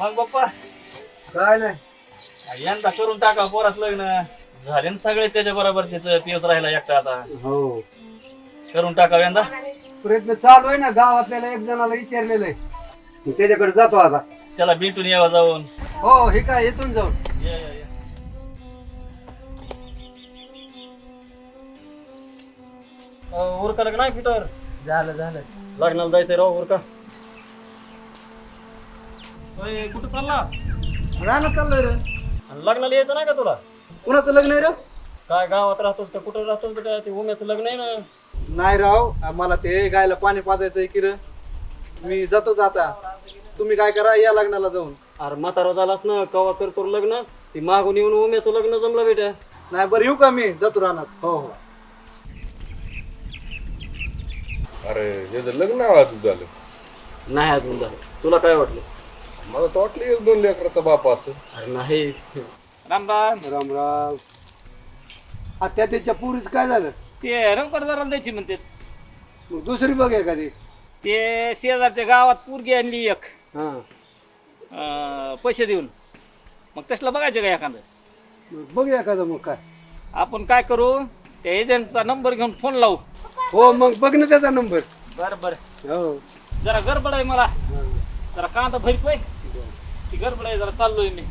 मग बाप्पा. काय नाही. यंदा करून टाका पोरात लग्न. झाले ना सगळे त्याच्या बरोबर त्याचं पियत राहिला एकटा आता. हो. करून टाका यंदा. प्रयत्न चालू आहे ना गावातल्याला एक जणाला विचारलेलं आहे. मी त्याच्याकडे जातो आता. त्याला भेटून यावं जाऊन. हो हे काय येथून जाऊन. ये, ये, ये. अं, उरका लग्न नाही पिटर झालं झालं. लग्नाला जायचंय राव उरका. कुठं चालला? राहणं चाललंय रे. आणि लग्नाला यायचं नाही का तुला? कुणाचं लग्न आहे रे? काय गावात राहतोस का कुठं राहतोस का ते उम्याचं लग्न आहे ना. नाही राव मला ते गायला पाणी पाजायचंय की रे. मी जातो आता. तुम्ही काय करा या लग्नाला जाऊन. अरे म्हातारा झालास ना कवा करतो लग्न? ती मागून येऊन उम्याचं लग्न जमलं बेटा नाही बरं येऊ का मी? जातो राहणार हो हो. अरे हे तर लग्न आवाज झालं. नाही अजून झालं. तुला काय वाटलं? मला तर वाटलं एक दोन लेकराचा बाप असं अरे नाही. राम राम. राम राम. आता त्याच्या पुरीच काय झालं? ते रंगपडदाराला द्यायची म्हणते मग दुसरी बघ एखादी. ते शेजारच्या गावात पोरगी आणली एक. हा. अं, पैसे देऊन. मग तसला बघायचं का एखादं? मग बघ एखादं मग काय. आपण काय करू? त्या एजंटचा नंबर घेऊन फोन लावू. हो मग बघ ना त्याचा नंबर. बरं बरं. हो. जरा गडबड आहे मला. जरा कांदा भरतोय ती गडबड आहे जरा चाललोय मी.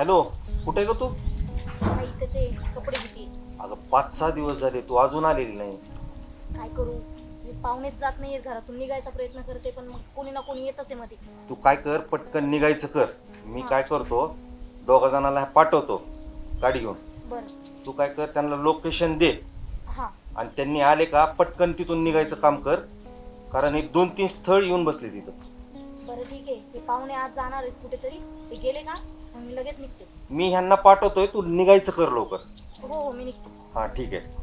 हॅलो कुठे ग तू? हा, इथंच आहे. कपडे अगं पाच सहा दिवस झाले तू अजून आलेली नाही. काय करू? मी पाहुणेच जात नाहीये घरातून. निघायचा प्रयत्न करते पण मग कोणी ना कोणी येतच आहे मध्ये तू काय कर पटकन निघायचं कर. मी काय करतो दोघा जणांना पाठवतो गाडी घेऊन. बरं. तू काय कर त्यांना लोकेशन दे. हा. आणि त्यांनी आले का पटकन तिथून निघायचं काम कर. कारण एक दोन तीन स्थळ येऊन बसले तिथं. बरं ठीक आहे. ते पाहुणे आज जाणार आहेत कुठेतरी. ते गेले का? मग मी लगेच निघते. मी ह्यांना पाठवतोय तू निघायचं कर लवकर. हो हो मी निघते. हा ठीक आहे.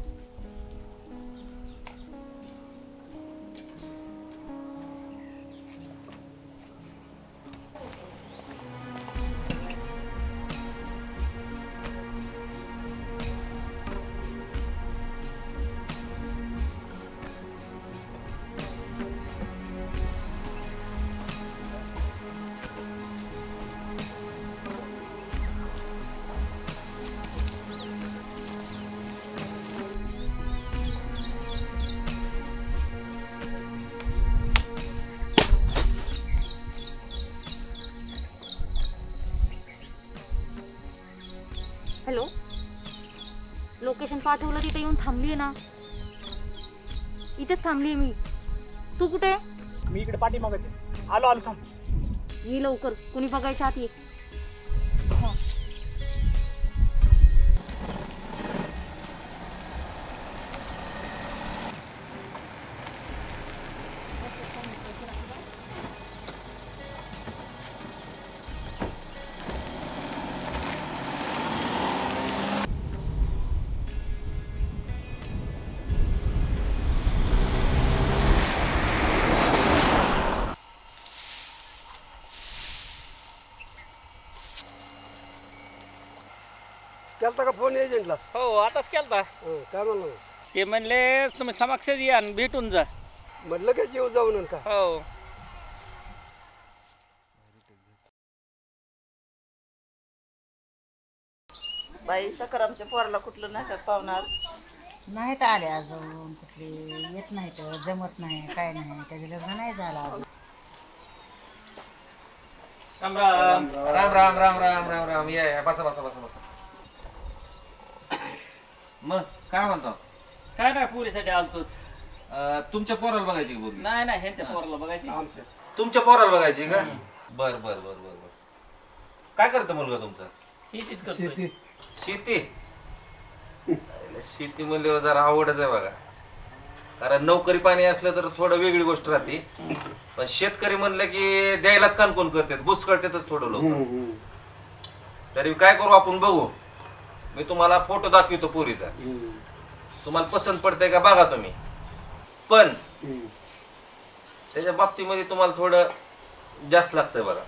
लोकेशन पाठवलं तिथे येऊन थांबली ना. इथेच थांबली मी. तू कुठे? मी इकडे पाठी मागायचे आलो आलो थांब. ये लवकर. कुणी बघायच्या आत ये. आताच केलता. काय म्हणलं? ते म्हणले तुम्ही समक्ष या आणि भेटून जा. मग लगेच येऊ जाऊन का हो. बाई सकारामच्या पोराला कुठलं नाही का पाहुणार नाहीत आले अजून कुठले येत नाहीत जमत नाही काय नाही त्याचं लग्न नाही झालं अजून. राम राम राम राम राम राम राम राम या या बसा बसा बसा बसा. मग काय म्हणतो? काय नाही पुरीसाठी आलतो. अं, तुमच्या पोराला बघायची का मुलगी? नाही नाही ह्यांच्या पोराला बघायची. तुमच्या पोराला बघायची का? बर बर बर बर बर. काय करतो मुलगा तुमचा? शेतीच करतोय. शेती. शेती? म्हणल्यावर जरा आवडच आहे बघा. कारण नोकरी पाणी असलं तर थोडं वेगळी गोष्ट राहते. पण शेतकरी म्हणलं की द्यायलाच कान कोण करतात? बुच कळतातच थोडं लोक. तरी काय करू आपण बघू. मी तुम्हाला फोटो दाखवतो पोरीचा. तुम्हाला पसंत पडतंय का बघा तुम्ही. पण त्याच्या बाबतीमध्ये तुम्हाला थोडं जास्त लागतंय बघा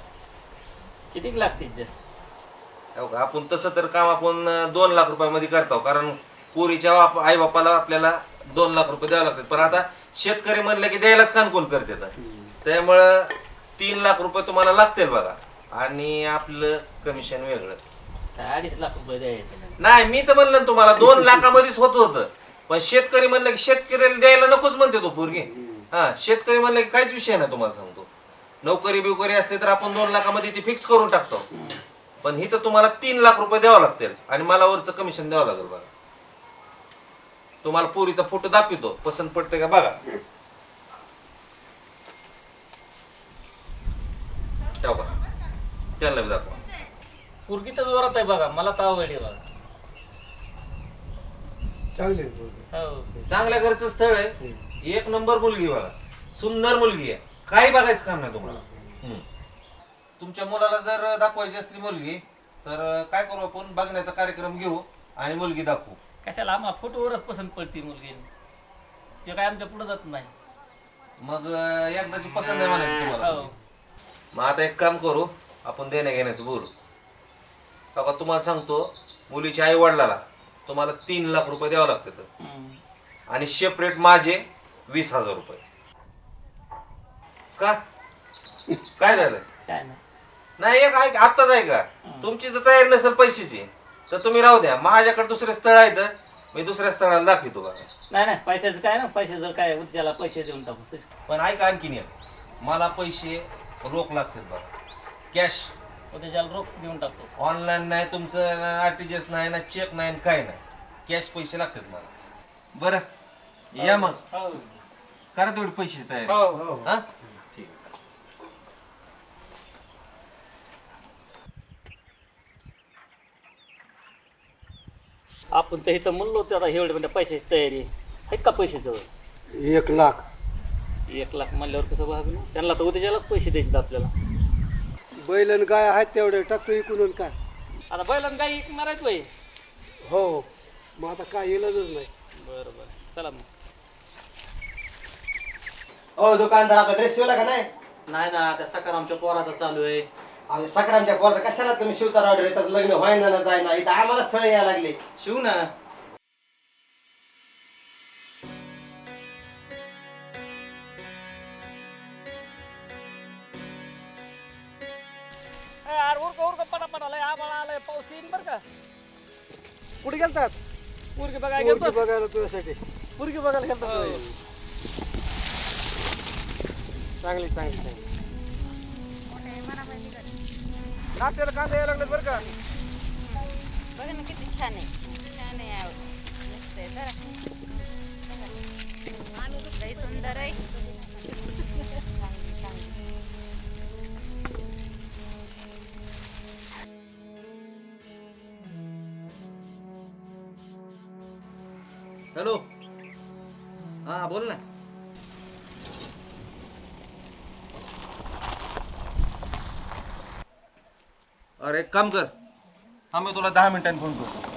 किती लागते जास्त? हो का? आपण तसं तर काम आपण दोन लाख रुपयामध्ये करतो. कारण पोरीच्या बाप आई बापाला आपल्याला दोन लाख रुपये द्यावे लागतात. पण आता शेतकरी म्हणलं की द्यायलाच कानकोन करते त्यामुळं तीन लाख रुपये तुम्हाला लागतील बघा. आणि आपलं कमिशन वेगळं. काय अडीच लाख रुपये द्यायचे? नाही मी तर म्हणलं ना तुम्हाला दोन लाखामध्येच होत होतं. पण शेतकरी म्हणलं की शेतकऱ्याला द्यायला नकोच म्हणते तो पोरगी. हा शेतकरी म्हणलं की काहीच विषय नाही तुम्हाला सांगतो. नोकरी बिवकरी असली तर आपण दोन लाखामध्ये ती फिक्स करून टाकतो. पण ही तर तुम्हाला तीन लाख रुपये द्यावं लागतील आणि मला वरचं कमिशन द्यावं लागेल बघा. तुम्हाला पोरीचा फोटो दाखवितो पसंत पडते का बघा. ठेवा का त्यांना बी दाखवा. पुरगी तर जोरात आहे बघा मला तर आवडली बघा. चांगले हो. चांगल्या घरचं स्थळ आहे. एक नंबर मुलगी बघा. सुंदर मुलगी आहे. काही बघायचं काम नाही तुम्हाला. हम्म. तुमच्या मुलाला जर दाखवायची असली मुलगी तर काय करू आपण? बघण्याचा कार्यक्रम घेऊ आणि मुलगी दाखवू. कशाला आम्हाला फोटोवरच पसंत पडते मुलगी. ते काय आमच्या पुढे जात नाही. मग अं, एकदाची पसंत आहे म्हणायची तुम्हाला. हो. मग आता एक काम करू. आपण देण्या घेण्याचं बोलू. बघा तुम्हाला सांगतो मुलीच्या आई वडिलाला तुम्हाला तीन लाख रुपये द्यावं लागतात. आणि सेपरेट माझे वीस हजार रुपये. का? काय झालं? काय नाही. नाही एक आहे आत्ताच आहे का तुमची जर तयारी नसेल पैशाची तर तुम्ही राहू द्या. माझ्याकडे दुसरे स्थळ आहेत मी दुसऱ्या स्थळाला दाखवतो बघा. नाही नाही पैशाचं काय ना पैसे जर काय त्याला पैसे देऊन टाकू. पण ऐका आणखीन एक. मला पैसे रोख लागतात बघा. कॅश त्याच्याला रोख देऊन टाकतो. ऑनलाईन नाही तुमचं आर टी जी एस नाही ना चेक नाही काय नाही. कॅश पैसे लागतात मला. बरं या मग. हो करा तेवढी पैसे तयारी. हो हा ठीक. आपण तर इथं म्हणलो होतं आता एवढे म्हणजे पैशाची तयारी. आहेत का पैसे जवळ एक लाख. एक लाख म्हणल्यावर कसं बघा त्यांना तर उद्याच्यालाच पैसे द्यायचे आपल्याला. बैलन गाय आहेत तेवढे टाकतो इकडून काय? आता बैलांना गाई एक मारायचं वय हो मग आता काय इलाजच नाही. बरं बरं. चला मग. हो दुकानदार ड्रेस शिवला का नाही? नाही ना त्या सकाळ आमच्या पोराचा चालू आहे. अरे सकारामच्या पोरचा कशाला तुम्ही शिवता ऑर्डर येतात लग्न व्हायना ना जायना इथं आम्हाला स्थळ यायला लागले. शिव ना. पाऊस येईन बरं का? कुठे गेलतात? पोरगी बघायला पोरगी गेलतो बघायला तुझ्यासाठी. पोरगी बघायला गेलतो चांगली चांगली चांगली. नाट्याला कांदा यायला लागले बरं का? बघ ना किती छान आहे. छान आहे आवड. मस्त आहे जरा. लई सुंदर आहे. हॅलो हा बोल ना। अरे एक काम कर। हा मी तुला दहा मिनिटांनी फोन करतो.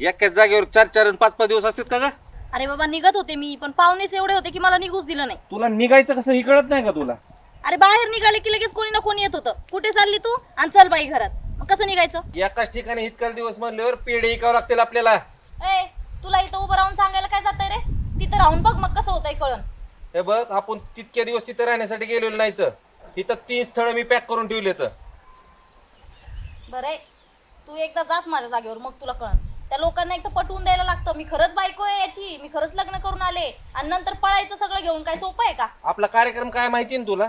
एकाच जागेवर चार चार आणि पाच पाच दिवस असतात का ग? अरे बाबा निघत होते मी पण पाहुणेच एवढे होते की मला निघूच दिलं नाही. तुला निघायचं कसं ही कळत नाही का तुला? अरे बाहेर निघाले की लगेच कोणी ना कोणी येत होतं. कुठे चालली तू? आणि चल बाई घरात. मग कसं निघायचं? एकाच ठिकाणी इतका दिवस म्हणल्यावर पेढे इकावं लागतील आपल्याला. ए तुला इथं उभं राहून सांगायला काय जातंय रे? तिथं राहून बघ मग कसं होतंय कळण. हे बघ आपण तितक्या दिवस तिथे राहण्यासाठी गेलेलो नाही तर. तिथं तीन स्थळ मी पॅक करून ठेवले तर बरं तू एकदा जाच माझ्या जागेवर मग तुला कळण. त्या लोकांना एक तर पटवून द्यायला लागतं. मी खरंच बायको आहे याची. मी खरंच लग्न करून आले. आणि नंतर पळायचं सगळं घेऊन काय सोपं आहे का? आपला कार्यक्रम काय माहिती ना तुला?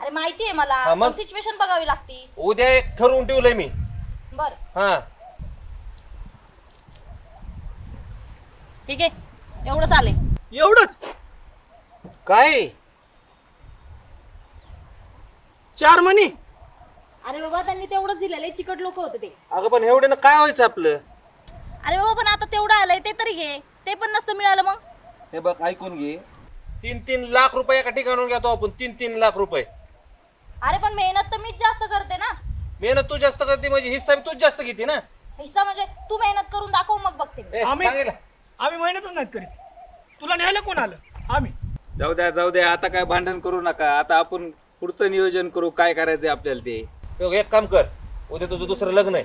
अरे माहिती आहे हा, मला मग? सिच्युएशन बघावी लागती? उद्या एक ठरवून ठेवलंय मी. बर. हा. ठीक आहे. एवढं चालेल एवढंच? काय? चार मनी? अरे बाबा त्यांनी तेवढंच दिलेलं चिकट लोक होते ते. अगं पण एवढे ना काय व्हायचं आपलं? अरे बाबा पण आता तेवढं आलंय ते तरी घे. ते पण नसतं मिळालं मग. हे बघ ऐकून घे. तीन तीन लाख रुपये एका ठिकाणून घेतो आपण. तीन तीन लाख रुपये. अरे पण मेहनत तर मीच जास्त करते ना. मेहनत तू जास्त करते म्हणजे हिस्सा बी तूच जास्त घेते ना? हिस्सा म्हणजे तू मेहनत करून दाखव मग बघते मी. ए, सांगेल. आम्ही मेहनतच नाहीत करीत. तुला न्यायला कोण आलं? आम्ही. जाऊ द्या जाऊ द्या. आता काय भांडण करू नका. आता आपण पुढचं नियोजन करू. काय करायचंय आपल्याला ते? बघ, एक काम कर. उद्या तुझं दुसरं लग्न आहे.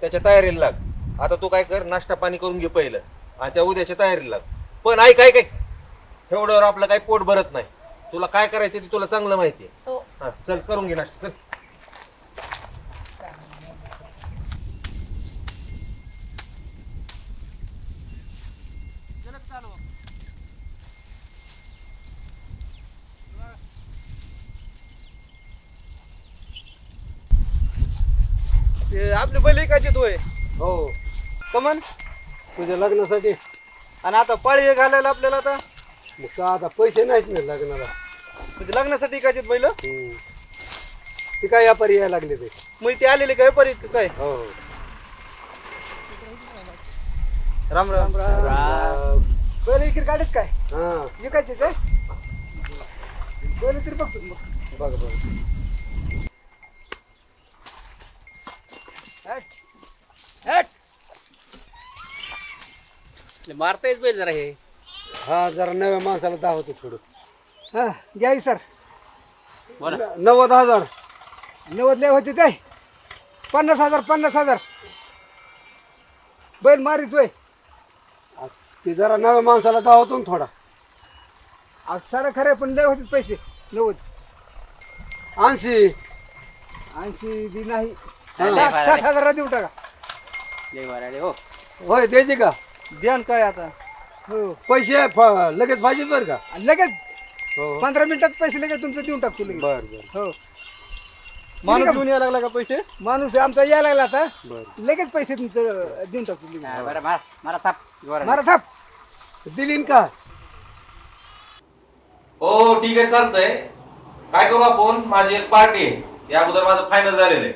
त्याच्या तयारीला लाग. आता तू काय कर नाश्ता पाणी करून घे पहिलं. आणि त्या उद्याच्या तयारीला लाग. पण ऐक ऐक ऐक. एवढ्यावर आपलं काही पोट भरत नाही. तुला काय करायचं ते तुला चांगलं माहिती आहे हो. हा चल करून घे नाश्ता चल. ते आपले बैल ऐकायचे होय. हो. कमन? तुझ्या लग्नासाठी. आणि आता पाळी घालायला आपल्याला आता? मग का आता पैसे नाहीत ना लग्नाला. म्हणजे लग्नासाठी ऐकायचे बैल? ते काय व्यापारी यायला लागले ते. मग ते आलेले काय व्यापारी का काय? हो. राम राम. राम बैल इकडे काढत काय? विकायचे काय? बैल तरी बघतो मग. बघा बघा. मारता येत पाहिजे जरा हे. हा जरा नव्या माणसाला दावतो थोडं. हा घ्या सर. नव्वद हजार. नव्वद लय होते काय पन्नास हजार पन्नास हजार. बैल मारितोय ते जरा नव्या माणसाला दावतो ना थोडा. आज सारं खरं पण लय होते पैसे. नव्वद. ऐंशी. ऐंशी बी नाही. हा. साठ साठ हजाराला देऊ टाका. होय द्यायची का? द्या न काय आता? हो. पैसे फ- लगेच पाहिजे बरं का? आणि लगेच. हो पंधरा मिनिटात पैसे लगेच तुमचं देऊन टाकतो लगेच. बर बर. हो. माणूस घेऊन यायला लागला का पैसे? माणूस आमचा यायला लागला आता. बर. लगेच पैसे तुमचं देऊन टाकतो लगेच. मारा थाप मारा थाप. दिलीन का? हो ठीक आहे चालतंय. काय करू आपण? माझी एक पार्टी आहे. या अगोदर माझं फायनल झालेलं आहे.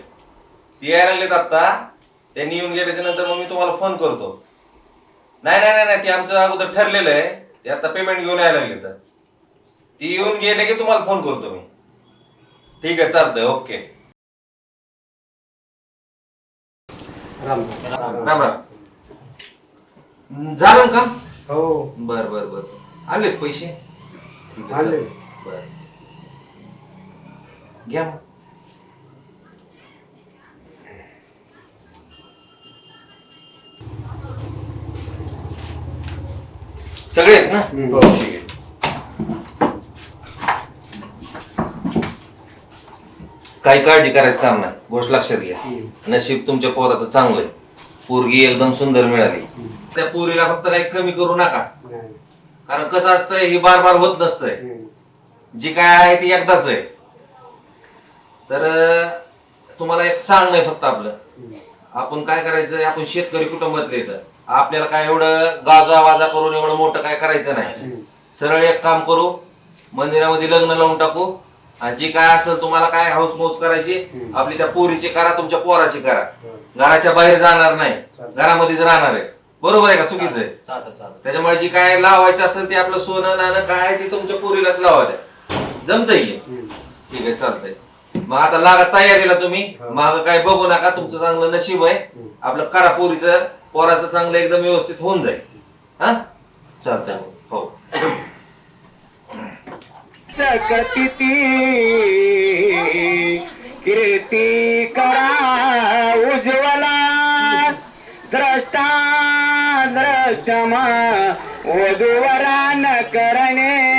ती यायला लागलेत आत्ता. त्यांनी येऊन गेल्याच्यानंतर मग मी तुम्हाला फोन करतो. नाही नाही नाही नाही ते आमचं अगोदर ठरलेलं आहे. ते आता पेमेंट घेऊन यायला लागले तर. ती येऊन गेले की तुम्हाला फोन करतो मी. ठीक आहे चालतंय ओके. राम राम. राम झालं का हो. बर बर बर. आलेत पैसे? ठीक आहे आले. चालेल. बर. घ्या मग. सगळे आहेत ना? हो ठीक आहे. काही काळजी करायचं काम नाही. गोष्ट लक्षात घ्या. नशीब तुमच्या पोराचं चांगलं आहे. पोरगी एकदम सुंदर मिळाली. त्या पोरीला फक्त काही कमी करू नका. कारण कसं असतंय ही बार बार होत नसतंय. जी काय आहे ती एकदाच आहे. तर अं, तुम्हाला एक सांग नाही फक्त आपलं. आपण काय करायचं आपण शेतकरी कुटुंबातले येतं आपल्याला काय एवढं गाजा वाजा करून एवढं मोठं काय करायचं नाही. सरळ एक काम करू मंदिरामध्ये लग्न लावून टाकू. आणि जी काय असेल तुम्हाला काय हाऊस मौज करायची आपली त्या पोरीची करा तुमच्या पोराची करा. घराच्या बाहेर जाणार नाही. घरामध्येच राहणार आहे. बरोबर आहे का? चुकीचं आहे. त्याच्यामुळे जी काय लावायचं असेल ते आपलं सोनं नाणं काय ते तुमच्या पोरीलाच लावायला जमतंय की? ठीक आहे चालतंय. मग आता लागा तयारीला तुम्ही. माग काय बघू नका तुमचं चांगलं नशीब आहे. आपलं करा पोरीचं. पोराचं चांगलं एकदम व्यवस्थित होऊन जाईल. हा? चल हो. कीर्ती करा उज्ज्वला. द्रष्टा द्रष्टमा वधुवरा न करणे.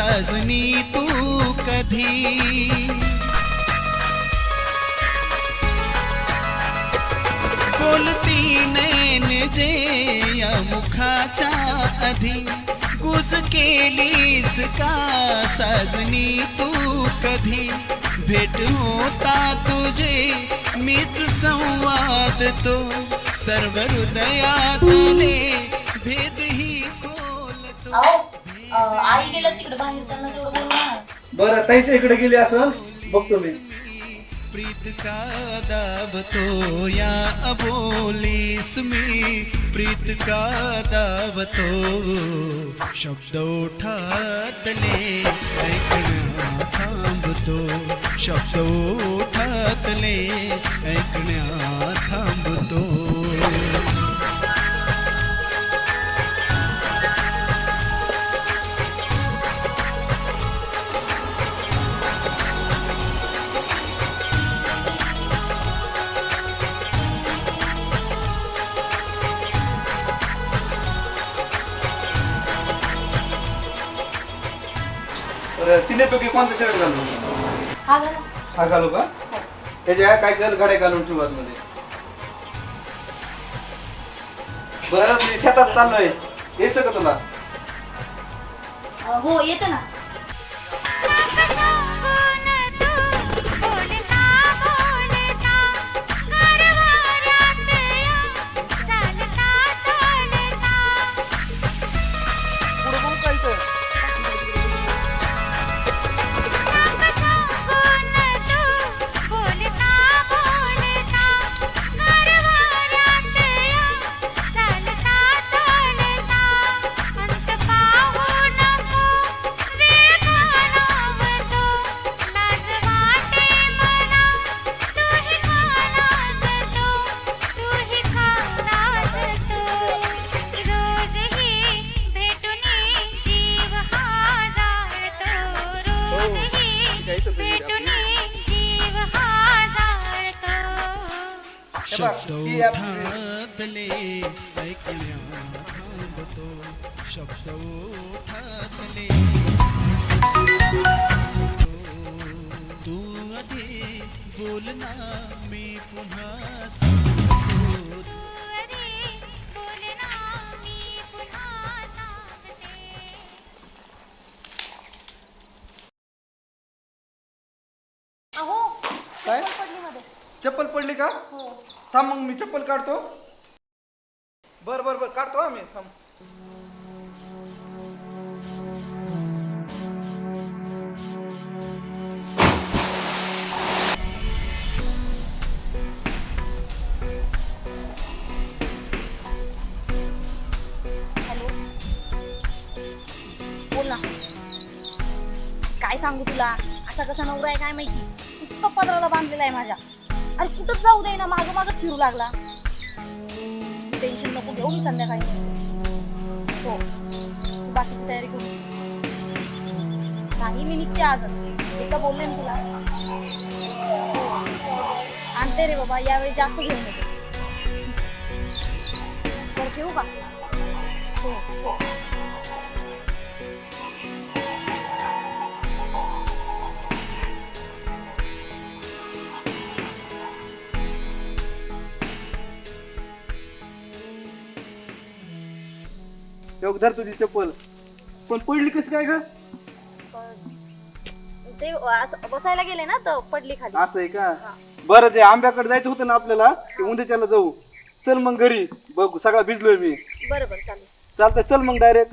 सजनी तू कधी? बोलती नैन जे या मुखाच्या आधी गुज केलीस का साजनी तू कधी? भेट होता तुझे मीच संवाद तो सर्व हृदयातले भेद ही खोल अहो अं, आई गेलं तिकडे बाहेर त्यांना तेवढं बोलू ना. बरं ताईच्या इकडे गेली असं बघतो मी. प्रीत का दावतो या अबोलीस मी. प्रीत का दावतो शब्द ओठातले ऐकण्या थांबतो. शब्द ओठातले ऐकण्या थांबतो. तिन्हीपैकी कोणता शर्ट घालू? हा घाला. हा घालू का? त्याच्या काय कर गाड्या घालून ठेवू मध्ये बरं मी शेतात चाललोय. यायचं का तुला? अं, हो येते ना. शब्द ती आपली- ओठातले ऐकण्या थांबतो शब्द ओठातले तू आधी बोलना मी पुन्हा सांगतो. अहो काय? पडली मध्ये. चप्पल पडली का थांब मग मी चप्पल काढतो. बर बर बर काढतो आम्ही थांब. हॅलो. बोल ना. काय सांगू तुला? असा कसा नवरा आहे काय माहिती? इतकं पदराला बांधलेला आहे माझ्या. कुठंच जाऊ दे ना मागं मागच फिरू लागला. टेन्शन नको घेऊ मी संध्याकाळी. हो. तू बाकीची तयारी करू. नाही मी निघते आज. एकदा बोलले ना तुला. हो. आणते रे बाबा यावेळी जास्त घेऊन योग धर तुझी चप्पल पण. पडली कशी काय ग? ते असं बसायला गेले ना तर पडली खाली. असं आहे का? बरं ते आंब्याकडे जायचं होतं ना आपल्याला ते उद्याच्याला जाऊ. चल मग घरी. बघू सगळा भिजलोय मी. बरं बरं चालेल. चल मग डायरेक्ट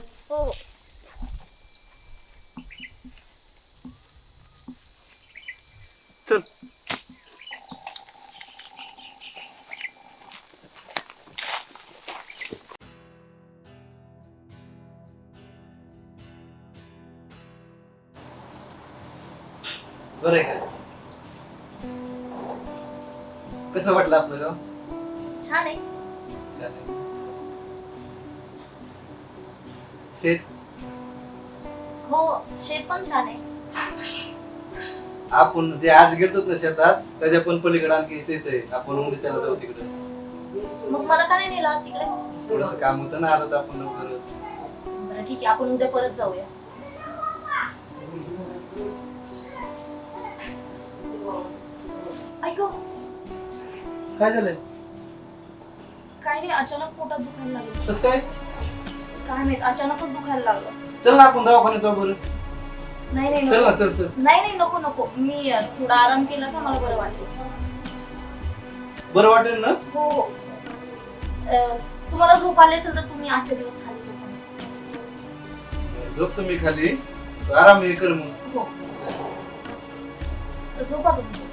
बरं आहे का? कसं वाटलं आपलं गाव छान आहे. शेत? हो शेत पण छान आहे. आपण जे आज गेलो ना शेतात त्याच्या पण पलीकडे आणखी शेत आहे. आपण उडीच्याला जाऊ तिकडे. मग मला का नाही नेलं आज तिकडे? थोडस काम होतं ना आलं तर आपण लवकर. बरं ठीक आहे. आपण उद्या परत जाऊया. काय झालंय? काय नाही अचानक पोटात दुखायला लागलं. कसं काय? काय माहीत अचानकच दुखायला लागलं. चल ना आपण दवाखान्यात जाऊ बरं. नाही नाही चल ना नको. चल चल. नाही नाही नको नको. मी अ, थोडा आराम केला का मला बरं वाटेल. बरं वाटेल ना? हो. हो अ, तुम्हाला झोप आली असेल तर तुम्ही आजच्या दिवस खाली झोपा. झोपतो मी खाली. आराम हे कर मग. हो. झोपा तुम्ही.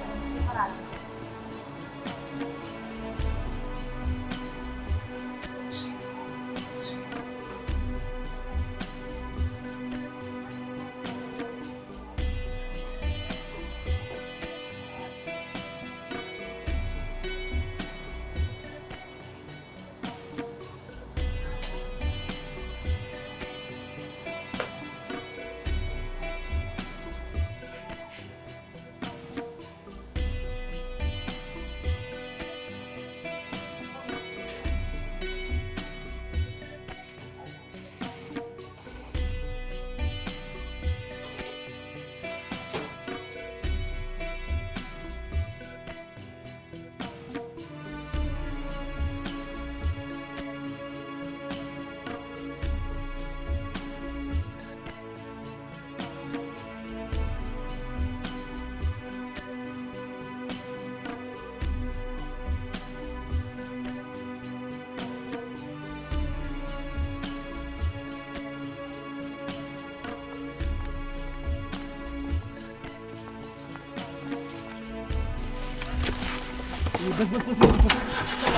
लवकर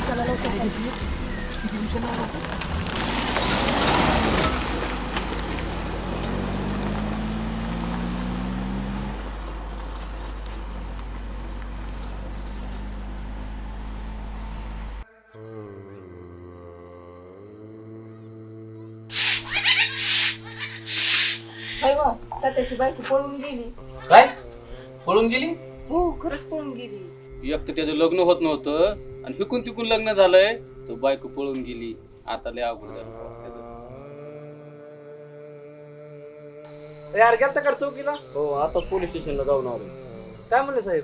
चला. त्याची बायको पळून गेली. काय? पळून गेली? हो खरंच पळून गेली. एक तर त्याचं लग्न होत नव्हतं आणि हिकून तिकून लग्न झालंय तो बायको पळून गेली. आता लय अवघड झालं. त्याचं. यार गेलता का चौकीला? हो आता पोलीस स्टेशनला जाऊन आलो. काय म्हणले साहेब?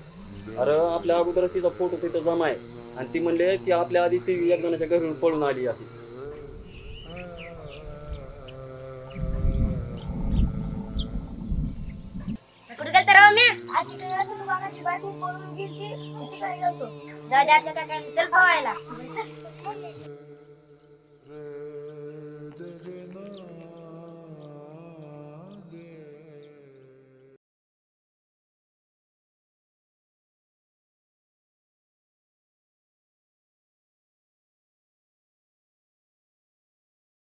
अरे आपल्या अगोदर तिचा फोटो तिथं जमा आहे. आणि ती म्हणले की आपल्या आधी ती एक जणाच्या घरून पळून आली अशी कुठे गेलता राव मी आज तिकडे गेलतो दुकानाची बायको पळून गेली किती काय